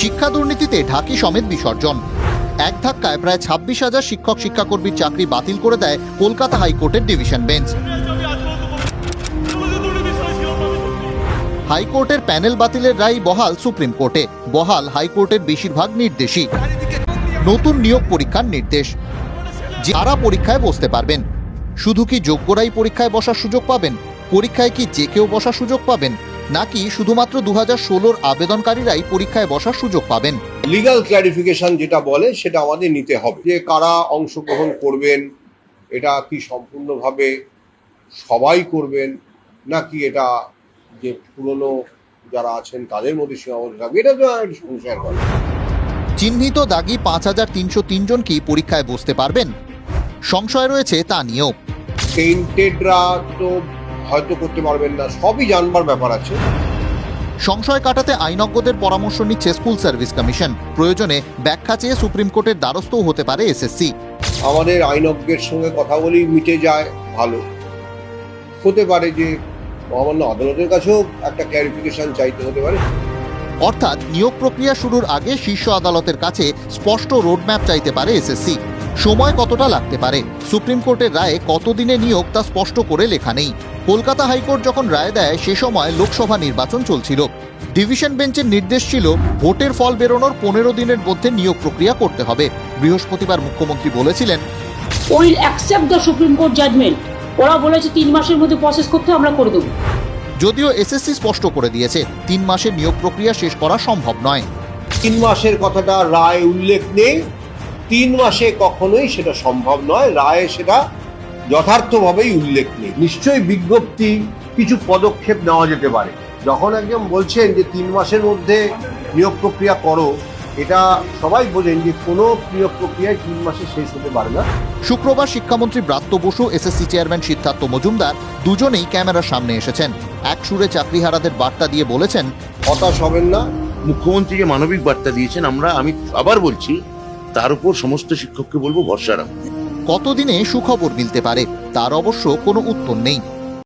শিক্ষা দুর্নীতিতে ঢাকি সমেত বিসর্জন। এক ধাক্কায় প্রায় ছাব্বিশ হাজার শিক্ষক, শিক্ষাকর্মীর চাকরি বাতিল করে দেয় কলকাতা হাইকোর্টের ডিভিশন বেঞ্চ। হাইকোর্টের প্যানেল বাতিলের রায় বহাল সুপ্রিম কোর্টে। বহাল হাইকোর্টের বেশিরভাগ নির্দেশই। নতুন নিয়োগ পরীক্ষার নির্দেশ। যারা পরীক্ষায় বসতে পারবেন। শুধু কি যোগ্যরাই পরীক্ষায় বসার সুযোগ পাবেন? পরীক্ষায় কি যে কেউ বসার সুযোগ পাবেন? নাকি শুধুমাত্র দু হাজার ষোলোর আবেদনকারীরাই পরীক্ষায় বসার সুযোগ পাবেন? লিগাল ক্ল্যারিফিকেশন যেটা বলে সেটা আমাদের নিতে হবে। যে কারা অংশগ্রহণ করবেন এটা কি সম্পূর্ণভাবে সবাই করবেন নাকি এটা যে পুরনো যারা আছেন তাদের মধ্যে সীমাবদ্ধ থাকবে এটা তো সংশয়ের কথা। চিহ্নিত দাগি পাঁচ হাজার তিনশো তিনজন কি পরীক্ষায় বসতে পারবেন? সংশয় রয়েছে তা নিয়েও। টেন্টেডরা তো হয়তো করতে পারবেন না সবই জানবার ব্যাপার আছে। সংশয় কাটাতে আইনজ্ঞদের পরামর্শ নিচ্ছে স্কুল সার্ভিস কমিশন। প্রয়োজনে ব্যাখ্যা চেয়ে সুপ্রিম কোর্টের দ্বারস্থও হতে পারে এসএসসি। আমাদের আইনজ্ঞের সঙ্গে কথা বলেই মিটে যায় ভালো। হতে পারে যে মহামান্য আদালতের কাছেও একটা ক্ল্যারিফিকেশন চাইতে হতে পারে। অর্থাৎ নিয়োগ প্রক্রিয়া শুরুর আগে শীর্ষ আদালতের কাছে স্পষ্ট রোডম্যাপ চাইতে পারে এসএসসি। সময় কতটা লাগতে পারে? সুপ্রিম কোর্টের রায়ে কতদিনে নিয়োগ তা স্পষ্ট করে লেখা নেই। কলকাতা হাইকোর্ট যখন রায় দেয় সে সময় লোকসভা নির্বাচন চলছিল। ডিভিশন বেঞ্চের নির্দেশ ছিল ভোটের ফল বেরোনোর পনেরো দিনের মধ্যে নিয়োগ প্রক্রিয়া করতে হবে। বৃহস্পতিবার মুখ্যমন্ত্রী বলেছিলেন will accept the supreme court judgement ওরা বলেছে তিন মাসের মধ্যে প্রসেস করতে আমরা করে দেবো। যদিও এসএসসি স্পষ্ট করে দিয়েছে তিন মাসের নিয়োগ প্রক্রিয়া শেষ করা সম্ভব নয়। তিন মাসের কথাটা রায় উল্লেখ নেই। তিন মাসে কখনোই সেটা সম্ভব নয়। রায়ে সেটা যথার্থভাবেই উল্লেখ নেই। নিশ্চয়ই বিজ্ঞপ্তি কিছু পদক্ষেপ নেওয়া যেতে পারে। যখন একজন বলছেন যে তিন মাসের মধ্যে নিয়োগ প্রক্রিয়া করো এটা সবাই বোঝেন যে কোনো নিয়োগ প্রক্রিয়ায় তিন মাসে শেষ হতে পারে না। শুক্রবার শিক্ষামন্ত্রী ব্রাত্য বসু এসএসসি চেয়ারম্যান সিদ্ধার্থ মজুমদার দুজনেই ক্যামেরার সামনে এসেছেন। এক সুরে চাকরিহারাদের বার্তা দিয়ে বলেছেন হতাশ হবেন না। মুখ্যমন্ত্রী যে মানবিক বার্তা দিয়েছেন। আমরা আমি আবার বলছি তার উপর সমস্ত শিক্ষককে বলব ভরসা রাখুন। কতদিনে সুখবর মিলতে পারে তার অবশ্য কোনো উত্তর নেই।